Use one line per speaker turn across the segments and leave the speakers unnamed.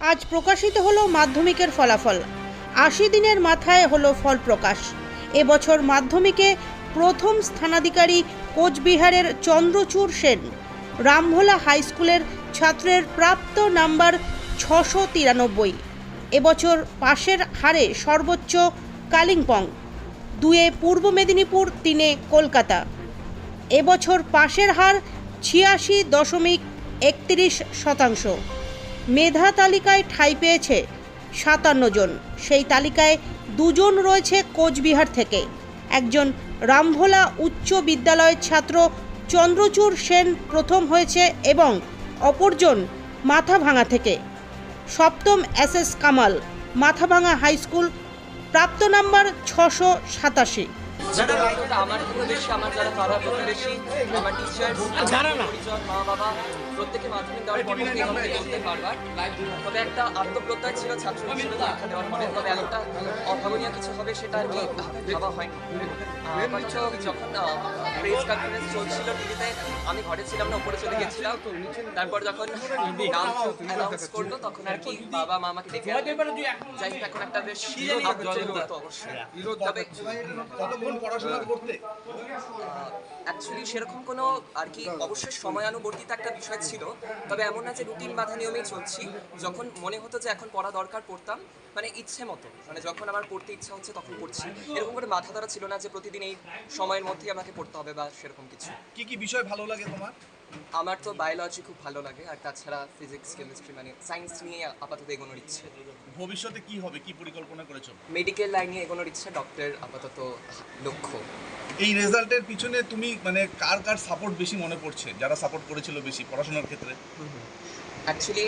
আজ প্রকাশিত হলো মাধ্যমিকের ফলাফল। আশি দিনের মাথায় হলো ফল প্রকাশ। এবছর মাধ্যমিকে প্রথম স্থানাধিকারী কোচবিহারের চন্দ্রচূড় সেন। রামভোলা হাই স্কুলের ছাত্রের প্রাপ্ত নাম্বার ছশো তিরানব্বই। এবছর পাশের হারে সর্বোচ্চ কালিম্পং, দুয়ে পূর্ব মেদিনীপুর, তিনে কলকাতা। এবছর পাশের হার ছিয়াশি দশমিক একত্রিশ শতাংশ। মেধা তালিকায় ঠাঁই পেয়েছে সাতান্ন জন। সেই তালিকায় দুজন রয়েছে কোচবিহার থেকে। একজন রামভোলা উচ্চ বিদ্যালয়ের ছাত্র চন্দ্রচূড় সেন প্রথম হয়েছে এবং অপরজন মাথাভাঙা থেকে। সপ্তম S S Kamal, Mathabhanga high school, প্রাপ্ত নাম্বার ছশো সাতাশি।
যারা আমার বেশি আমার যারা প্রতিবেশী আমার টিচার পরিজন মা বাবা প্রত্যেকে মাধ্যমিক দেওয়ার পর থেকে আমাকে বলতে পারবার তবে একটা আত্মপ্রত্যয় ছিল ছাত্র হিসেবে পরীক্ষা দেওয়ার পরে তবে একটা অভাবনীয় কিছু হবে সেটা আর কি ভাবা হয়নি। আপাতত যখন প্রেস কনফারেন্স চলছিল টিভিতে আমি ঘরে ছিলাম না উপরে চলে গেছিলাম। তারপর যখন নাম অ্যানাউন্স করল তখন আর কি বাবা মা আমাকে আনলেন। যাই এখন একটা বেশ অবশ্যই। তবে
পড়াশোনা করতে?
অ্যাকচুয়ালি সেরকম কোনো আর কি অবশ্যই সময়ানুবর্তিত একটা বিষয় ছিল তবে এমন না যে রুটিন বাধা নিয়মেই চলছি। যখন মনে হতো যে এখন পড়া দরকার পড়তাম মানে ইচ্ছে মতো। মানে যখন আমার পড়তে ইচ্ছা হচ্ছে তখন পড়ছি। এরকম করে মাথা ধরা ছিল না যে প্রতিদিন এই সময়ের মধ্যেই আমাকে পড়তে হবে বা সেরকম কিছু।
কি কি বিষয় ভালো লাগে তোমার?
আমার তো বায়োলজি খুব ভালো লাগে আর তাছাড়া ফিজিক্স কেমিস্ট্রি মানে সায়েন্স নিয়ে আপাতত এগোনোর ইচ্ছে।
ভবিষ্যতে কি হবে কি পরিকল্পনা করেছ?
মেডিকেল লাইনে এগোনোর ইচ্ছে ডক্টর আপাতত লক্ষ্য।
এই রেজাল্টের পিছনে তুমি মানে কার কার সাপোর্ট বেশি মনে পড়ছে যারা সাপোর্ট করেছিল বেশি পড়াশোনার ক্ষেত্রে?
অ্যাকচুয়ালি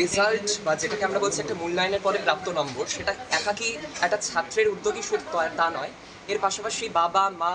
রেজাল্ট বা যেটাকে আমরা বলছি একটা মূল্যায়নের পরে প্রাপ্ত নম্বর সেটা একাকি একটা ছাত্রের উদ্যোগী শুধু তা নয়। এর পাশাপাশি বাবা মা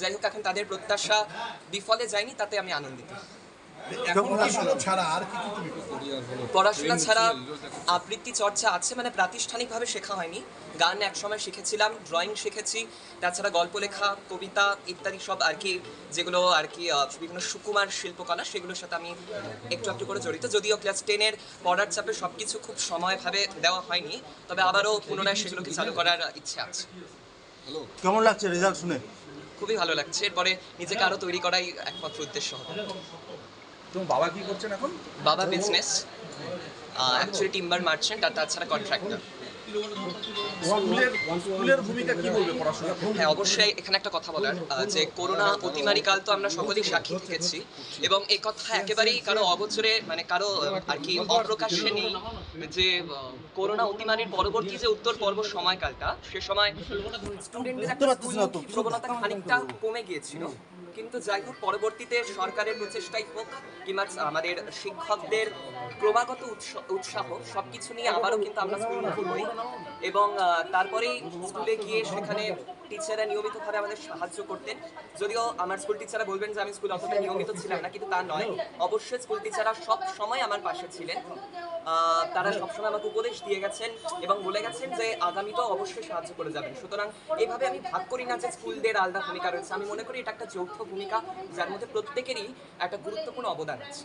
যাই হোক এখন তাদের প্রত্যাশা বিফলে যায়নি তাতে আমি আনন্দিত।
পড়াশোনা ছাড়া আর কি কি তুমি
পড়াশোনা ছাড়া আবৃত্তি চর্চা আছে মানে প্রাতিষ্ঠানিকভাবে শেখা হয়নি। গান একসময় শিখেছিলাম ড্রয়িং শিখেছি তাছাড়া গল্প লেখা কবিতা ইত্যাদি সব আর কি যেগুলো আর কি বিভিন্ন সুকুমার শিল্পকলা সেগুলোর সাথে আমি একটু একটু করে জড়িত। যদিও ক্লাস টেনের পড়ার চাপে সব কিছু খুব সময়ভাবে দেওয়া হয়নি তবে আবারও পুনরায় সেগুলোকে চালু করার ইচ্ছে আছে।
কেমন লাগছে রেজাল্ট শুনে?
খুবই ভালো লাগছে। এরপরে নিজেকে আরও তৈরি করাই একমাত্র উদ্দেশ্য হবে।
তোমার বাবা কি করছেন এখন?
বাবা বিজনেস অ্যাকচুয়ালি টিম্বার মার্চেন্ট আর তাছাড়া কন্ট্রাক্টর
স্কুলের স্কুলের ভূমিকা কি বলবে পড়াশোনা?
হ্যাঁ অবশ্যই এখানে একটা কথা বলার যে করোনা অতিমারি কাল তো আমরা সকলেই সাক্ষী থেকেছি এবং এই কথা একেবারেই কারও অগোচরে মানে কারও আর কি অপ্রকাশ্যে নেই যে করোনা অতিমারির পরবর্তী যে উত্তর পর্ব সময়কালটা সে সময় স্টুডেন্টদের একটা প্রবণতা খানিকটা কমে গিয়েছিল। কিন্তু যাই হোক, পরবর্তীতে সরকারের প্রচেষ্টাই হোক কিংবা আমাদের শিক্ষকদের ক্রমাগত উৎসাহ সব কিছু নিয়ে আবারও কিন্তু আমরা স্কুল করি এবং তারপরেই স্কুলে গিয়ে সেখানে টিচাররা নিয়মিতভাবে আমাদের সাহায্য করতেন। যদিও আমার স্কুল টিচাররা বলবেন যে আমি স্কুল অতটা নিয়মিত ছিলাম না, কিন্তু তা নয়। অবশ্যই স্কুল টিচাররা সব সময় আমার পাশে ছিলেন। তারা সবসময় আমাকে উপদেশ দিয়ে গেছেন এবং বলে গেছেন যে আগামীতেও অবশ্যই সাহায্য করে যাবেন। সুতরাং এইভাবে আমি ভাগ করি না যে স্কুলদের আলাদা ভূমিকা রয়েছে। আমি মনে করি এটা একটা যৌথ ভূমিকা, যার মধ্যে প্রত্যেকেরই একটা গুরুত্বপূর্ণ অবদান আছে।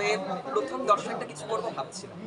প্রথম দর্শকটা কিছু করব ভাবছিলাম।